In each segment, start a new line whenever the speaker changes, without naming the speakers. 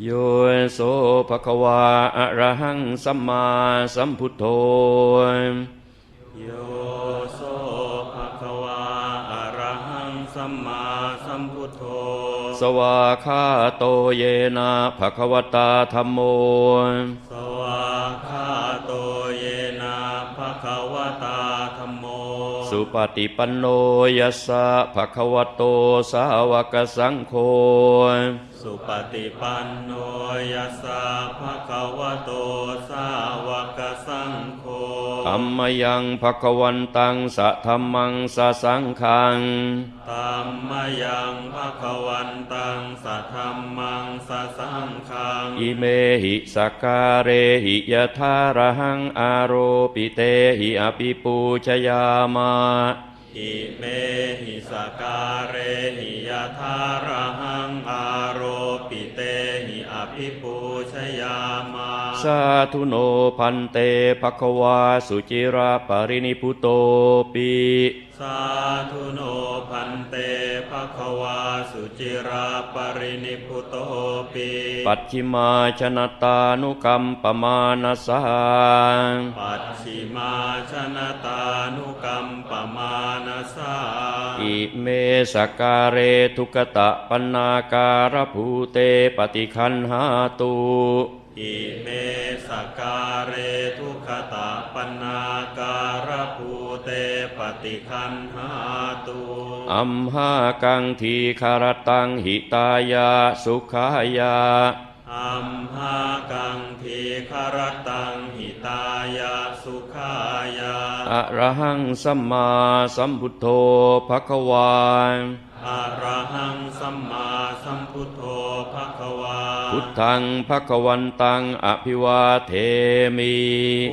โยโสภะคะวาอะระหังสัมมาสัมพุทโธ
โยโสภะคะวาอะระหังสัมมาสัมพุทโธ
สวาคาโตเยนะภะคะวตาธัมโม
สวาคาโตเยนะภะคะวะตาธัมโม
สุปฏิปันโนยัสสะภะคะวะโตสาวกสังโฆ
สุปฏิปันโนยัสสะภะคะวะโตสาวกสังโฆ
ธัมมยังภะคะวันตังสะธัมมังสะสังฆัง
ตัมมยังภะคะวันตังสัทธัมมังสะสังฆัง
อิเมหิสกการเรหิยะทาระหังอาโรปิเตหิอภิปูชยามา
อิเมหิสการเรหิยะทารหังอาโรปิเตหิอภิปูชยามา
สาธุโนพันเตภควาสุจิราปรินิพุโตปิา
ธุโนพันเตภคะวาสุจิราปรินิพุโตปี
ปัจฉิมาชนตานุกรรมปมาณสา
ปัจฉิมาชนตานุกรรมปมาณสา
อิเมสการเรทุกตะปนาการภูเตปฏิคันหาตุ
อิเมส การเรทุขตาปนาการภูเตปฏิคันหาตุ
อัมหากังทีคารตังหิตายาสุขายา
อัมหากังทีคารตังหิตายาสุขายา
อะระหังสัมมาสัมพุทโธภควา
อะระหังสัมมาสัมพุทโธภะคะวา
พุทธังภควันตังอภิวาเทมิ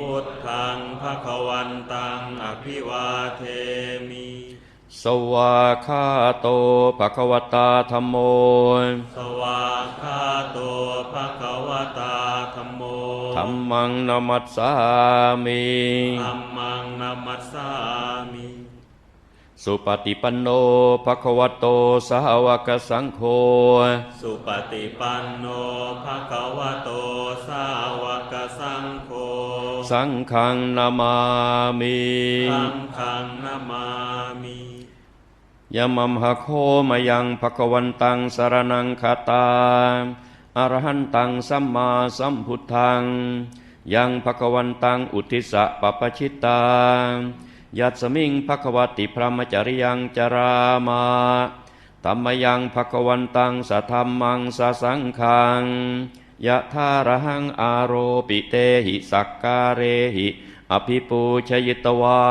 พุทธังภะคะวันตังอภิวาเทมิ
สวาคาโตภควตาธรรมโม
สวาคาโตภะคะวตาธัมโม
ธรรมังนมัสสามิ
ธัมมังนัมมัสสามิ
สุปฏิปันโนภควโตสาวกสังโฆ
สุปฏิปันโนภะคะวะโตสาวกสังโฆ
สังฆังนามามิ
สังฆังนามามิ
ยมัมหะโคมายังภควันตังสารนังคาตาอรหันตังสัมมาสัมพุทธัง ยังภควันตังอุทิสะปปชิตา ยัตสมิงภควติพรหมจริยังจรามาตัมมยังภควันตังสะธรรมังสะสังขังยะทาระหังอาโรปิเตหิสักการเรหิ อภิปูชยิตวา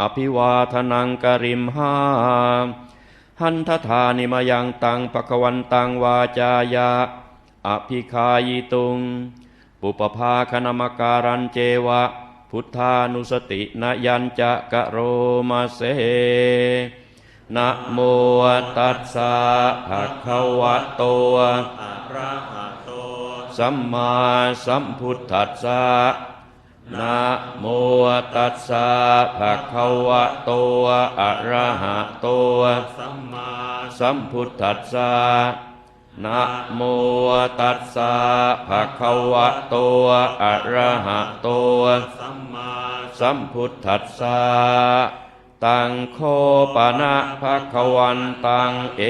อภิวาทนังกริมหาหันทธานิมายังตังปะกวันตังวาจายะ อภิคายิตุง ปุปภาคณมการันเจวะ พุทธานุสตินยัญจะกะโรมาเสนะโมตัสสะภะคะวะโต
อะระหะโต
สัมมาสัมพุทธัสสะนะโมตัสสะภะคะวะโตอะระหะโต
สัมมา
สัมพุทธัสสะ นะโมตัสสะภะคะวะโตอะระหะโต
สัมมา
สัมพุทธัสสะตังโคปะนะภะคะวันตังเอ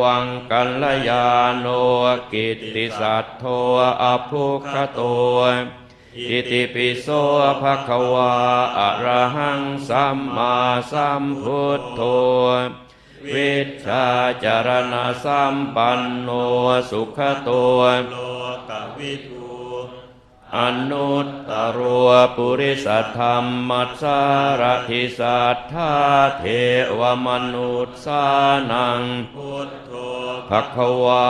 วังกัลยาโนกิตติสัทโทอภุคโตอิติปิโสภะคะวาอะระหังสัมมาสัมพุทโธ วิชาจารณะสัมปันโนสุขโต
โลกวิทู
อนุตตรัวปุริสธรรมสารทิสัทธาเทวมนุษย์สานัง
พุทโธ
ภควา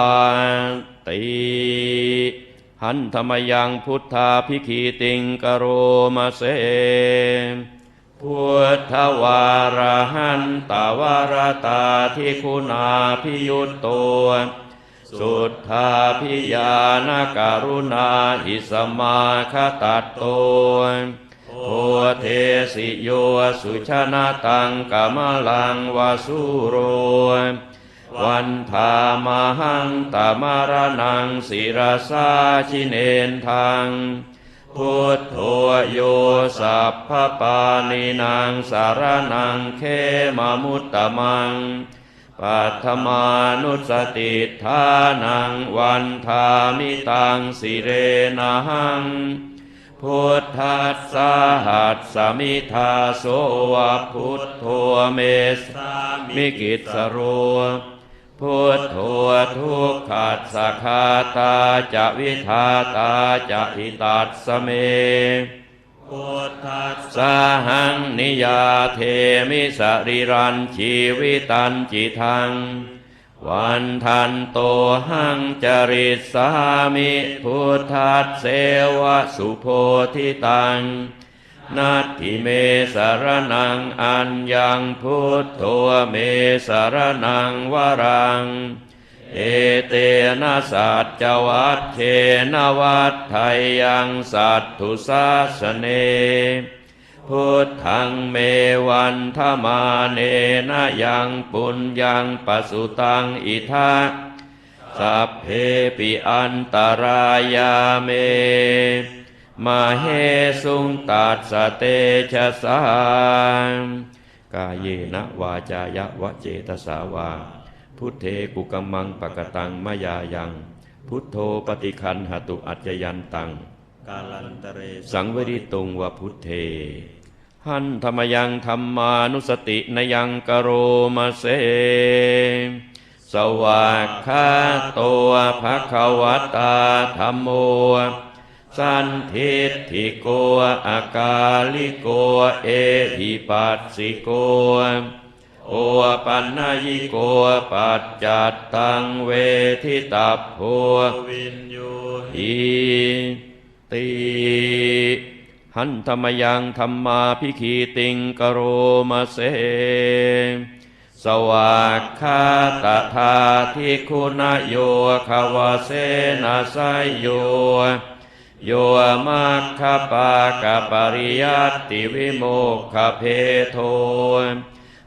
ติหันธรรมยังพุทธาพิคีติงกโรมาเส พุทธวารหันตวารตาทิคุณาพิยุตโต สุทธาพิยานการุณาหิสมาคตัตโตโพเทสิโยสุชนะตังกามลังวาสุโรววันธามหังตามารนังศิรสาชิเนนทัง พุทโธโยสัพพปานินางสารนังเขมามุตตมังปัทมานุสติทานังวันทามิตังสิเรนะหังพุทธัสสะหัสสมิทาโสวะพุทโธเมสา
มิ
กิจสโร พุทโธทุกขัสสคาตาจะวิทาตาจะหิตัสสเม
พุทธัส
สหังนิยาเทมิสริรันชีวิตันจิทัง วันทันโตหังจริตสามิพุทธัสเสวะสุโพธิตัง นัตถิเมสารนังอัญญังพุทโธเมสารนังวรัง เอเตนะสัจจวัตเทนวัตไทยังสัตถุสาสเน พุทธังเมวันธมาเนนะยังปุญญังปสุตังอิทาสัพเพปิอันตรายาเม มาเฮสุงตัดสเตชะสางกายเยนะวาจายะวะเจตสาวา พุทเทกุกมมังปะกตังมะยายัง พุทโธปฏิคันหตุอัจจยันตัง
กาลันตเร
สังวริตุงวะพุทเท หันธรรมยังธรรมานุสตินยังกโรมาเสสวากขาโตภะคะวตาธรรมโม สันทิฏฐิโกอากาลิโกเอหิปัสสิโก โอปันนยิโกปัจจัตตังเวทิตัพโพ
วินโยหิ
ติหันธรรมยังธรรมาพิคีติงกโรมาเสสวากขาตถาทิคุณโยขาวาเสนาไสยโย โยมัคคปากปริยัติวิโมกขเพโท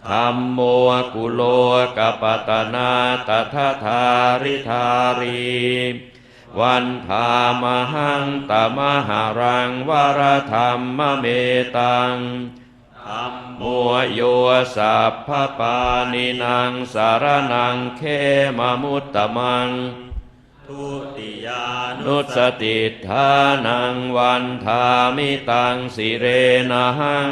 ธรรมโมกุโลกปตนาตถาธาริธารี วันธามหังตมหารังวรธรรมเมตัง
ธรรม
มัวโยสัพพปานินางสารนังเขมามุตตมัง
ทุติยา
นุสติทานังวันทามิตังสิเรนะหัง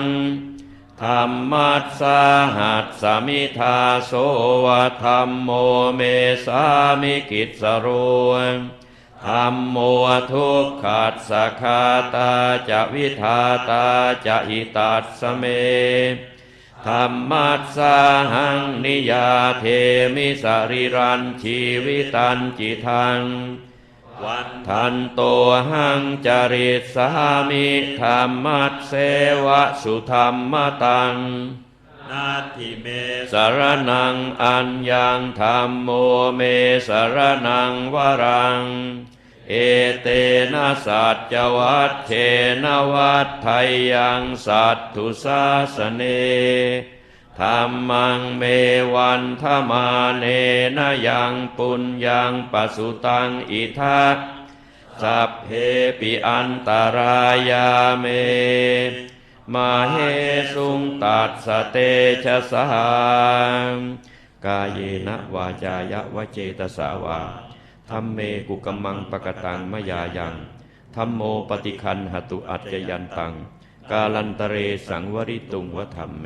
ธรรมัสสาหัสสมิทาโสวะธรรมโมเมสามิกิจสโรธรรมโมทุกขัสสะคาตาจะวิทาตาจะหิตัสเม ธรรมัสสาหังนิยาเทมิสริรันชีวิตันจิทัง
วัน
ทันโตหังจริตสามิธรรมัสเสวะสุธรรมตัง
นาทิเม
สารนังอัญญังธรรมโมเมสารนังวรัง เอเตนะสัจจวัตเทนวัตไทยังสัตถุสาสเนธรรมังเมวันธมาเนนะยังปุญญังปสุตังอิทักสัพเพปิอันตรายาเม มาเฮสุงตัดสเตชะสางกายเยนะวาจายะวเจตสาวา ธรรมเมกุกมมังปะกตังมะยายังธรรมโมปฏิคันหตุอัจจยันตัง กาลันตเรสังวริตุงวธรรมเม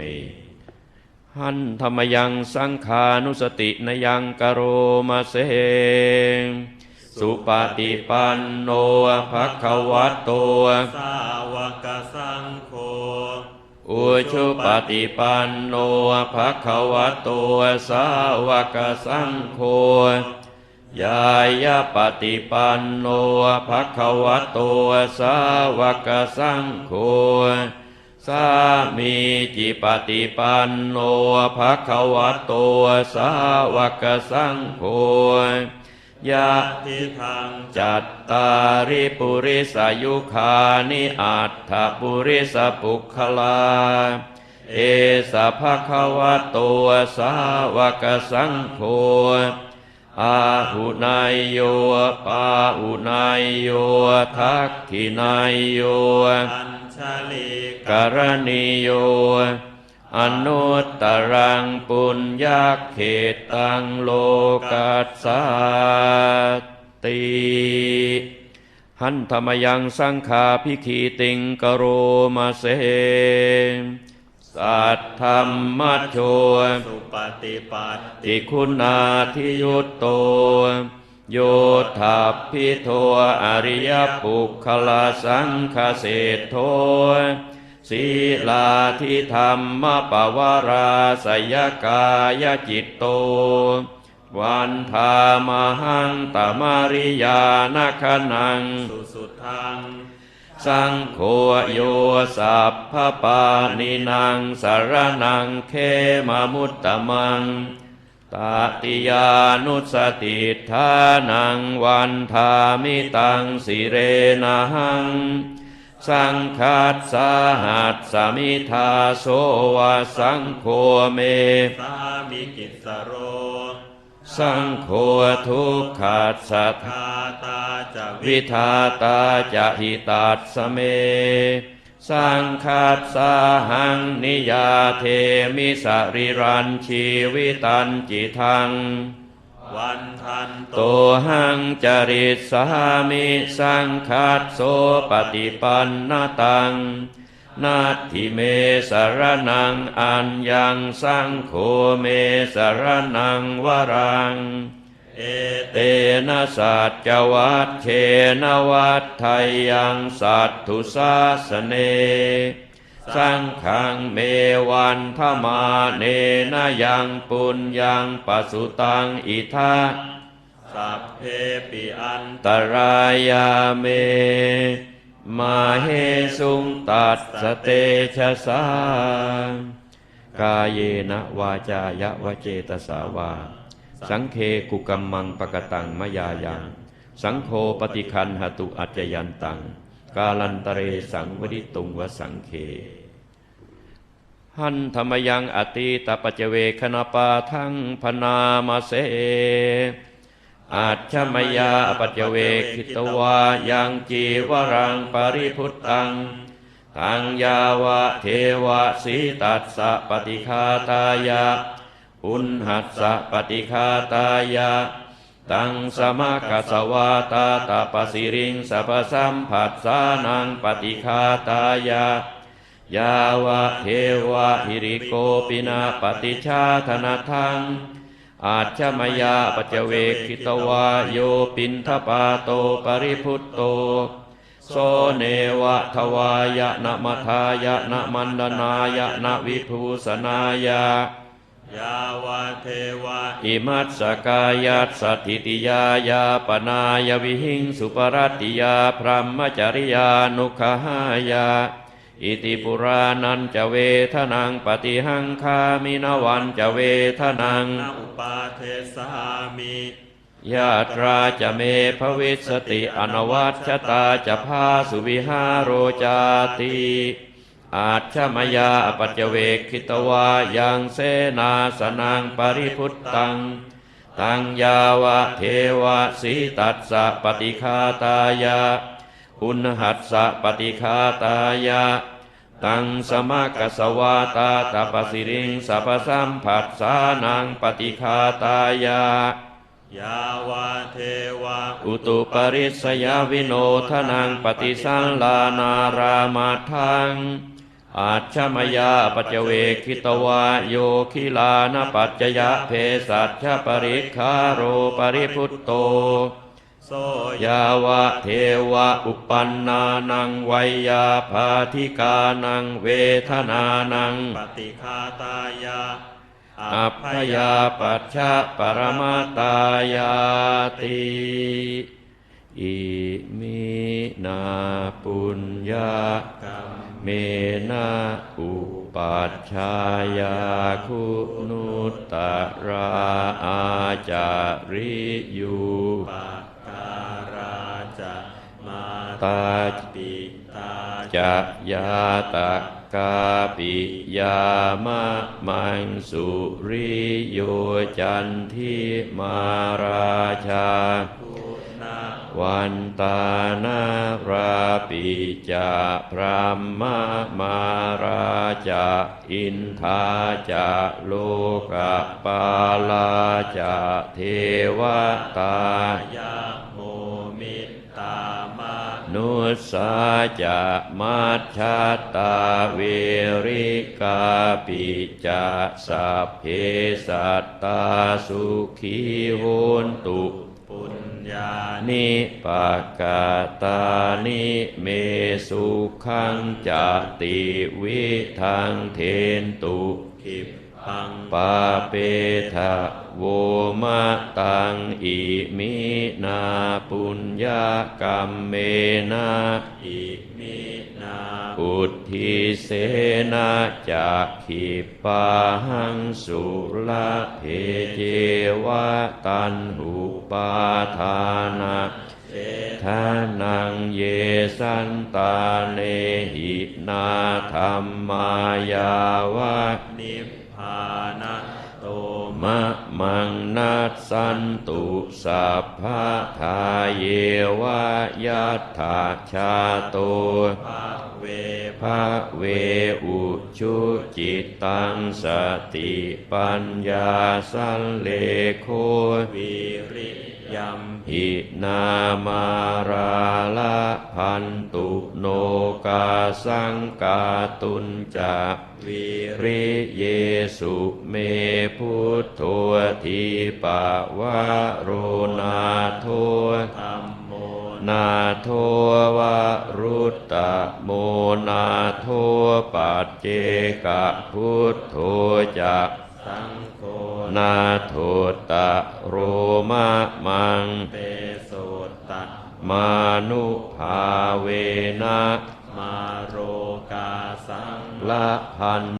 หันธรรมยังสังขานุสตินยังกโรมาเสสุปฏิปันโนภะคะวะโต
สาวกสังโฆ
อุชุปฏิปันโนภะคะวะโต สาวกสังโฆ ยายาปฏิปันโนภะคะวะโตสาวกสังโฆสามีจิปฏิปันโนภะคะวะโตสาวกสังโฆยะ
ทิทัง
จัตตาริปุริสายุคานิอัตถปุริสปุคลา เอสภะคะวะโตสาวกสังโฆ อาหุนายโยปาหุนายโยทักขินายโย
อัญชลี
กรณีโยอนุตตรังปุญญาเขตตังโลกัสสาติหันธรรมยังสังขาพิคีติงกโรมาเส สัทธรรมโช
สุปฏิปัติ
ติคุณาทิยุตโต โยธาพิโทอริยปุคลาสังคเศธโทศีลาทิธรรมปวาราสยกายจิตโต วันธามหังตมาริยานคนัง
สุสุทัง
สังโฆโยสัพพปานินางสารนังเคมมุตตมังตาติยานุสติทานังวันทามิตังสิเรนะหัง สังคัสสาหัสสมิทาโสวะสังโฆเม
สามิกิสโร
สังโฆทุกขัสสะ
ทาตาจะ
วิทาตาจะหิตัสสเม สังคัสสาหังนิยาเทมิสริรันชีวิตันจิทัง
วันทัน
โตหังจริตสามิสังคัสโสปฏิปันนตัง นาทิเมสรนังอัญญังสังโฆเมสรนังวรัง
เอ
เตนะสัจจวัตเชนวัตไทยังสัตถุสาสเน สังขังเมวันธมาเนนยังปุญญังปสุตังอิทา
สัพเพปิอัน
ตรายาเม มาเฮสุงตัดสเตชะสากาเยนะวาจายะวเจตสาวา สังเคกุกัมมังปะกตังมยายัง สังโฆปฏิคันหตุอัจยันตัง กาลันตเรสังวดิตุงวสังเคหันธรรมยังอติตปัจเวคณปาทั้งพนามาเส อาชมยาปัจเจเวคิตวายังจีวรังปริพุตตังตังยาวะเทวะสีตัสสะปฏิคาตายะอุณหัสสะปฏิคาตายะตังสมะกัสสวาตาตาปสิริงสัพสัมผัสสานังปฏิคาตายะยาวะเทวะหิริโกปินาปฏิชาธนาทัง อาชมยาปัจเจเวคิตวาโยปินทปาโตปริพุตโต โสเนวะทวายะนะมัทายะนะมันดนายะนะวิภูสนายะ
ยาวะเทวะ
อิมัสสกายัสสถิติยายาปนายวิหิงสุปรัตติยาพรหมจริยานุขหายา อิติปุรานันจะเวทนังปฏิหังคามินวันจะเวทนัง
นาอุปาเทสามิ
ยาตราจะเมภวิสติอนวัชตาจะพาสุวิหารโรจาติอาชมยาปัจเจเวกขิตวายังเสนาสนังปริพุตตัง ตังยาวะเทวะสีตัสสะปฏิคาตายะ อุณหัสสะปฏิคาตายะ ตังสมะกัสสวาตาตาปสิริงสัพสัมผัสสานังปฏิคาตายะ
ยาวะเทวะ
อุตุปริสยวิโนทนังปฏิสันลานารามาทัง อาชมยาปัจเจเวคิตวาโยคิลานปัจจยะเพสัชปริคาโรปริพุตโต
โส
ยาวะเทวะอุปันนานังไวยาภาธิกานังเวทนานัง
ปฏิคาตายะ
อัพยาปัชชะปรมาตายาติอิมินาปุญญาเมนะอุปัชฌายาคุณุตตราอาจาริยู
ป
ตา
ปิตา
จะยาตะกาปิยามะมังสุริโยจันทิมาราชา
นา
วันตานาราปิจะพรหมมาราจะอินทาจะโลกปาลาจะเทวตา
ยา
นุสาจะมัชชาตาเวริกาปิจะสัพเพสัตตาสุขีโหนตุ
ปุญญา
นิปากาตานิเมสุขังจติวิทังเทนตุ
ขิ ปพัง
ปาเปทะโวมะตังอิมินาปุญญากรรมเมนะ
อิมินา
อุทิเสนาจะขิปาหังสุลเพเจวะตันหุปาทานะ
เส
ทานังเยสันตาเนหินาธรรมายาวะ
นิพานะโต
มะมังนัสสันตุสัพพะทาเยวะยัตถาชาโต
ภะเว
ภะเวอุชุจิตตังสติปัญญาสันเลโค
วิริ ยัม
หินามาราละพันตุโนกาสังกาตุนจะ
วิ
ริเยสุเมพุทโธทีปะวะโรนาโท
ธรรมโม
นาโทวะรุตตะโมนาโทปัจเจกะพุทโธจะ
สังโฆ
นาโทตะโรมะมัง
เตโสตะ
มานุภาเวนะ
มาโรกาสัง
ละพัน